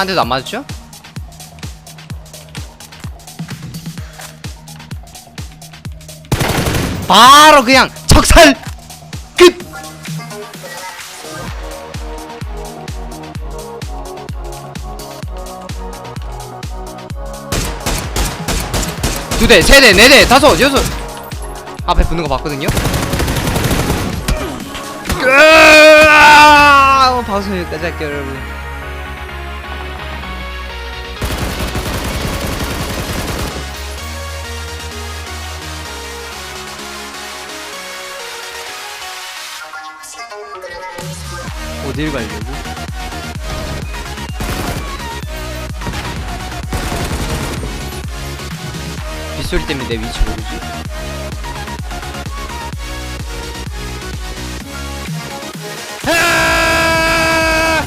한 대도 안 맞았죠? 바로 그냥 척살 끝! 두 대, 세 대, 네 대, 다섯, 여섯 앞에 붙는 거 봤거든요? 으아! 방송 여기까지 할게요 여러분 어딜 가려고? 빗소리 때문에 내 위치 모르지? 아!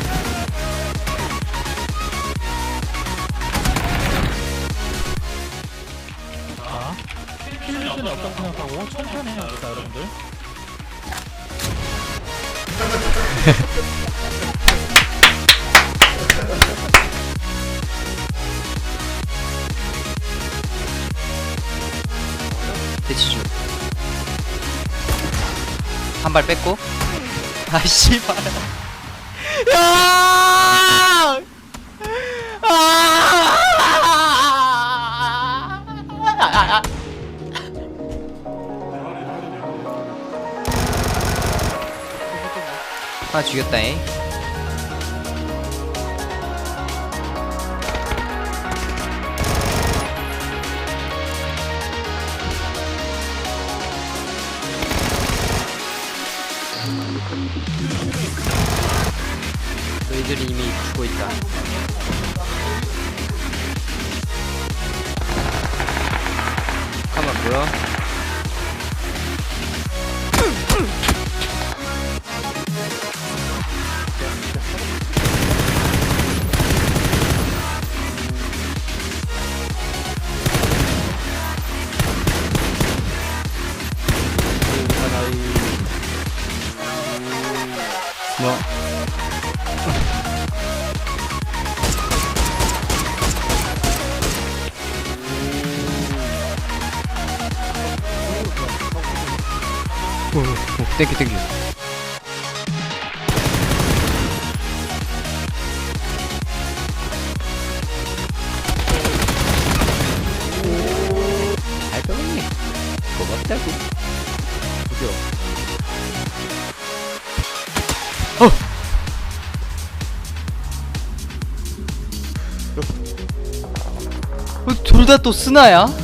자, 필리핀은 없다고 생각하고 천천히 해야겠다, 여러분들. 대치 중. 한발 뺐고. 아 씨발. 야! 아 죽였다잉. 너희들이 이미 죽고 있다. 잠깐만 뭐야? 땡큐 땡큐 잘 배웠네 고맙다고 그죠? 어? 둘 다 또 쓰나야?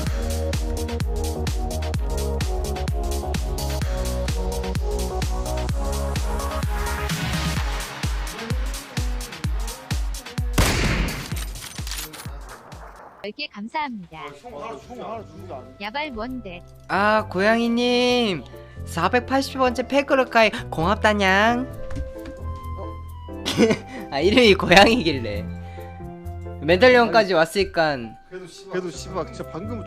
열개 감사합니다. 야발 뭔데? 아 고양이님 480번째 팬클럽가에 고맙다냥 아 이름이 고양이길래. 멘탈리온까지 왔으니까. 그래도 씨발. 그래도 씨발 진짜 방금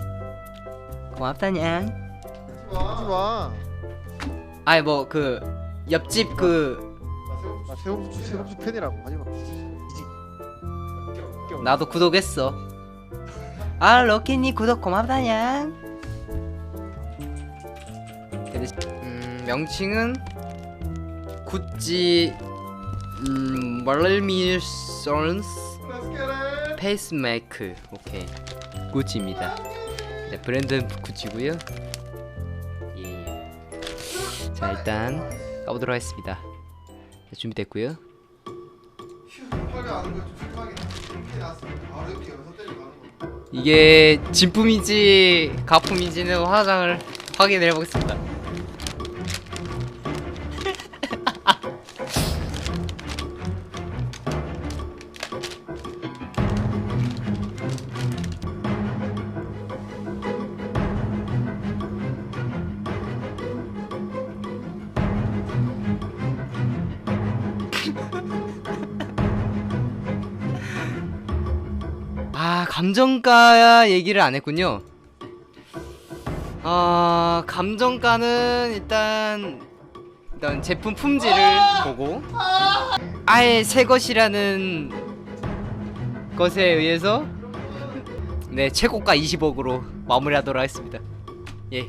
고맙다냥 하지 마. 아이 뭐 그 옆집 그 나 새우부추. 새우부추 팬이라고. 하지 마. 나도 구독했어 아 럭키님 구독 고맙다냥. 음 명칭은 구찌 음 멀미선스 페이스메이크. 오케이. 구찌입니다. 네, 브랜드는 구찌고요. 예. 자 일단 가보도록 하겠습니다. 자, 준비됐고요 이게 진품인지 가품인지는 화장을 확인을 해보겠습니다 아 감정가 얘기를 안 했군요. 아 감정가는 일단 일단 제품 품질을 보고 아예 새 것이라는 것에 의해서 네 최고가 20억으로 마무리하도록 하겠습니다 예